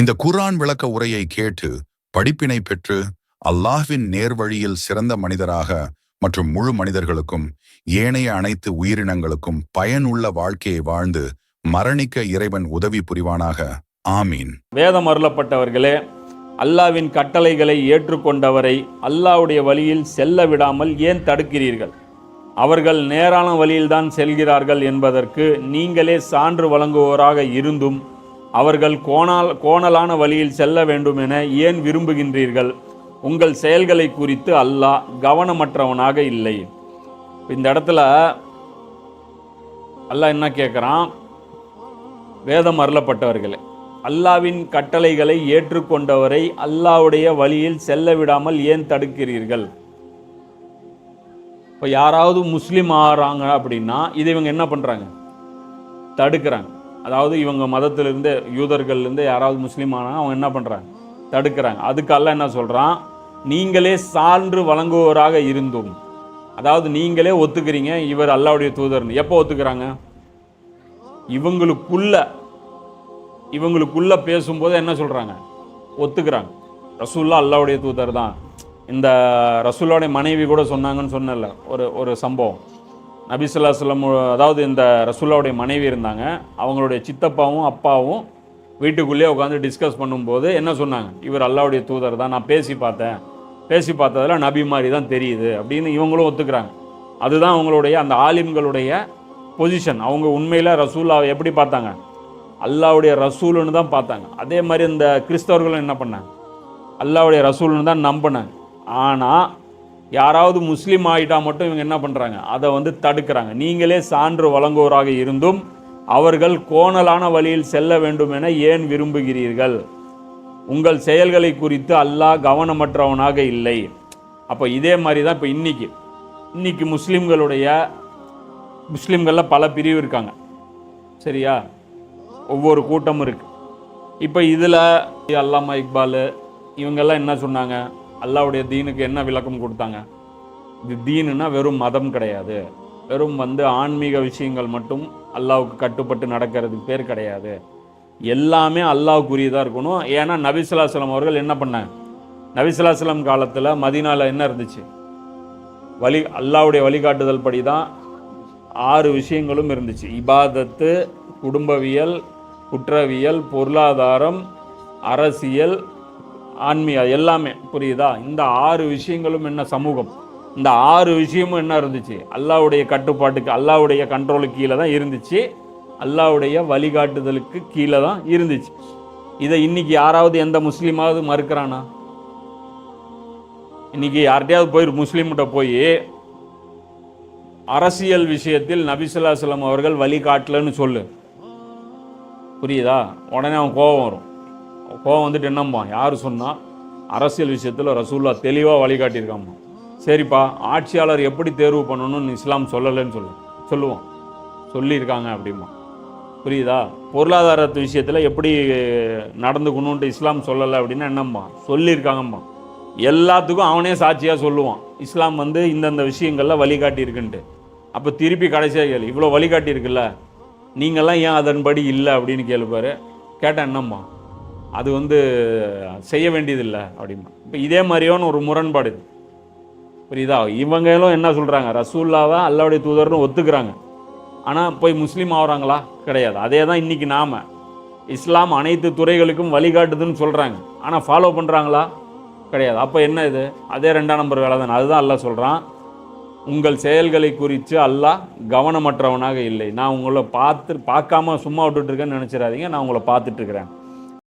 இந்த குர்ஆன் விளக்க உரையை கேட்டு படிப்பினை பெற்று அல்லாஹ்வின் நேர்வழியில் சிறந்த மனிதராக மற்றும் முழு மனிதர்களுக்கும் ஏனைய அனைத்து உயிரினங்களுக்கும் பயனுள்ள வாழ்க்கையை வாழ்ந்து மரணிக்க இறைவன் உதவி புரிவானாக. ஆமீன். வேதம் அருளப்பட்டவர்களே அல்லாவின் கட்டளைகளை ஏற்றுக்கொண்டவரை அல்லாவுடைய வழியில் செல்ல விடாமல் ஏன் தடுக்கிறீர்கள்? அவர்கள் நேரான வழியில்தான் செல்கிறார்கள் என்பதற்கு நீங்களே சான்று வழங்குவோராக இருந்தும் அவர்கள் கோணால் கோணலான வழியில் செல்ல வேண்டும் என ஏன் விரும்புகின்றீர்கள்? உங்கள் செயல்களை குறித்து அல்லாஹ் கவனமற்றவனாக இல்லை. இந்த இடத்துல அல்லாஹ் என்ன கேட்குறான்? வேதம் அருளப்பட்டவர்களே அல்லாவின் கட்டளைகளை ஏற்றுக்கொண்டவரை அல்லாவுடைய வழியில் செல்ல விடாமல் ஏன் தடுக்கிறீர்கள்? இப்போ யாராவது முஸ்லீம் ஆகிறாங்க அப்படின்னா இதை இவங்க என்ன பண்ணுறாங்க தடுக்கிறாங்க. அதாவது இவங்க மதத்திலிருந்து யூதர்கள்லேருந்து யாராவது முஸ்லீம் ஆனால் அவங்க என்ன பண்ணுறாங்க தடுக்கிறாங்க. அதுக்கு என்ன சொல்கிறான் நீங்களே சான்று வழங்குவோராக இருந்தும் அதாவது நீங்களே ஒத்துக்கிறீங்க இவர் அல்லாவுடைய தூதர்னு. எப்போ ஒத்துக்கிறாங்க? இவங்களுக்குள்ள இவங்களுக்குள்ள பேசும்போது என்ன சொல்கிறாங்க ஒத்துக்கிறாங்க. ரசூல்லா அல்லாவுடைய தூதர் தான் இந்த ரசூல்லாவுடைய மனைவி கூட சொன்னாங்கன்னு சொன்னல ஒரு ஒரு சம்பவம். நபிசுல்லா சொல்லம் அதாவது இந்த ரசூல்லாவுடைய மனைவி இருந்தாங்க. அவங்களுடைய சித்தப்பாவும் அப்பாவும் வீட்டுக்குள்ளேயே உட்காந்து டிஸ்கஸ் பண்ணும்போது என்ன சொன்னாங்க? இவர் அல்லாவுடைய தூதர் தான் நான் பேசி பார்த்தேன். பேசி பார்த்ததுல நபி மாதிரி தான் தெரியுது அப்படின்னு இவங்களும் ஒத்துக்கிறாங்க. அதுதான் அவங்களுடைய அந்த ஆலிம்களுடைய பொசிஷன் அவங்க உண்மையில் ரசூல்லாவை எப்படி பார்த்தாங்க? அல்லாவுடைய ரசூலுன்னு தான் பார்த்தாங்க. அதே மாதிரி இந்த கிறிஸ்தவர்களும் என்ன பண்ணாங்க? அல்லாவுடைய ரசூல்னு தான் நம்பினாங்க. ஆனால் யாராவது முஸ்லீம் ஆகிட்டால் மட்டும் இவங்க என்ன பண்ணுறாங்க அதை வந்து தடுக்கிறாங்க. நீங்களே சான்று வழங்குவோராக இருந்தும் அவர்கள் கோணலான வழியில் செல்ல வேண்டும் என ஏன் விரும்புகிறீர்கள்? உங்கள் செயல்களை குறித்து அல்லாஹ் கவனமற்றவனாக இல்லை. அப்போ இதே மாதிரி தான் இப்போ இன்றைக்கி இன்னைக்கு முஸ்லீம்களுடைய முஸ்லீம்களில் பல பிரிவு இருக்காங்க. சரியா? ஒவ்வொரு கூட்டமும் இருக்குது இப்போ இதில் அல்லாமா இக்பால் இவங்கெல்லாம் என்ன சொன்னாங்க? அல்லாவுடைய தீனுக்கு என்ன விளக்கம் கொடுத்தாங்க? இது தீனுனா வெறும் மதம் கிடையாது. வெறும் வந்து ஆன்மீக விஷயங்கள் மட்டும் அல்லாவுக்கு கட்டுப்பட்டு நடக்கிறதுக்கு பேர் கிடையாது. எல்லாமே அல்லாவுக்குரியதாக இருக்கணும். ஏன்னா நபிசுல்லாஸ்லம் அவர்கள் என்ன பண்ணாங்க? நபிசுல்லாஸ்லம் காலத்தில் மதினாவில் என்ன இருந்துச்சு? வழி அல்லாவுடைய வழிகாட்டுதல் படி தான் ஆறு விஷயங்களும் இருந்துச்சு. இபாதத்து குடும்பவியல் குற்றவியல் பொருளாதாரம் அரசியல் ஆன்மீக எல்லாமே. புரியுதா? இந்த ஆறு விஷயங்களும் என்ன சமூகம்? இந்த ஆறு விஷயமும் என்ன இருந்துச்சு? அல்லாவுடைய கட்டுப்பாட்டுக்கு அல்லாவுடைய கண்ட்ரோலுக்கு கீழே தான் இருந்துச்சு. அல்லாவுடைய வழிகாட்டுதலுக்கு கீழே தான் இருந்துச்சு. இதை இன்னைக்கு யாராவது எந்த முஸ்லீமாவது மறுக்கிறானா? இன்னைக்கு யார்கிட்டயாவது போய் முஸ்லீம்கிட்ட போய் அரசியல் விஷயத்தில் நபிசுல்லாஸ்லம் அவர்கள் வழிகாட்டலன்னு சொல்லு. புரியுதா? உடனே அவன் கோபம் வரும். கோபம் வந்துட்டு என்னம்மா? யார் சொன்னால் அரசியல் விஷயத்தில் ரசூல்லா தெளிவாக வழிகாட்டியிருக்காம்மா. சரிப்பா ஆட்சியாளர் எப்படி தேர்வு பண்ணணும்னு இஸ்லாம் சொல்லலைன்னு சொல்லு. சொல்லுவோம் சொல்லியிருக்காங்க அப்படிமா புரியுதா? பொருளாதாரத்து விஷயத்தில் எப்படி நடந்துக்கணுன்ட்டு இஸ்லாம் சொல்லலை அப்படின்னா என்னம்மா? சொல்லியிருக்காங்கம்மா. எல்லாத்துக்கும் அவனே சாட்சியாக சொல்லுவான். இஸ்லாம் வந்து இந்தந்த விஷயங்களில் வழிகாட்டியிருக்குன்ட்டு. அப்போ திருப்பி கடைசியாக கேளு இவ்வளோ வழிகாட்டியிருக்குல்ல? நீங்கள்லாம் ஏன் அதன்படி இல்லை அப்படின்னு கேளுப்பாரு கேட்டேன் என்னம்மா? அது வந்து செய்ய வேண்டியதில்லை அப்படிமா. இப்போ இதே மாதிரியான ஒரு முரண்பாடு இது. புரியுதா? இவங்களும் என்ன சொல்கிறாங்க ரசூல்லாவை அல்லாவுடைய தூதர்னு ஒத்துக்கிறாங்க. ஆனால் போய் முஸ்லீம் ஆகிறாங்களா கிடையாது. அதே தான் இன்றைக்கி நாம். இஸ்லாம் அனைத்து துறைகளுக்கும் வழிகாட்டுதுன்னு சொல்கிறாங்க ஆனால் ஃபாலோ பண்ணுறாங்களா கிடையாது. அப்போ என்ன இது? அதே ரெண்டாம் நம்பர் வேலை தானே. அதுதான் அல்லாஹ் சொல்கிறான் உங்கள் செயல்களை குறித்து அல்லாஹ் கவனமற்றவனாக இல்லை. நான் உங்களை பார்த்து பார்க்காம சும்மா விட்டுட்டு இருக்கேன்னு நினச்சிடாதீங்க. நான் உங்களை பார்த்துட்ருக்குறேன்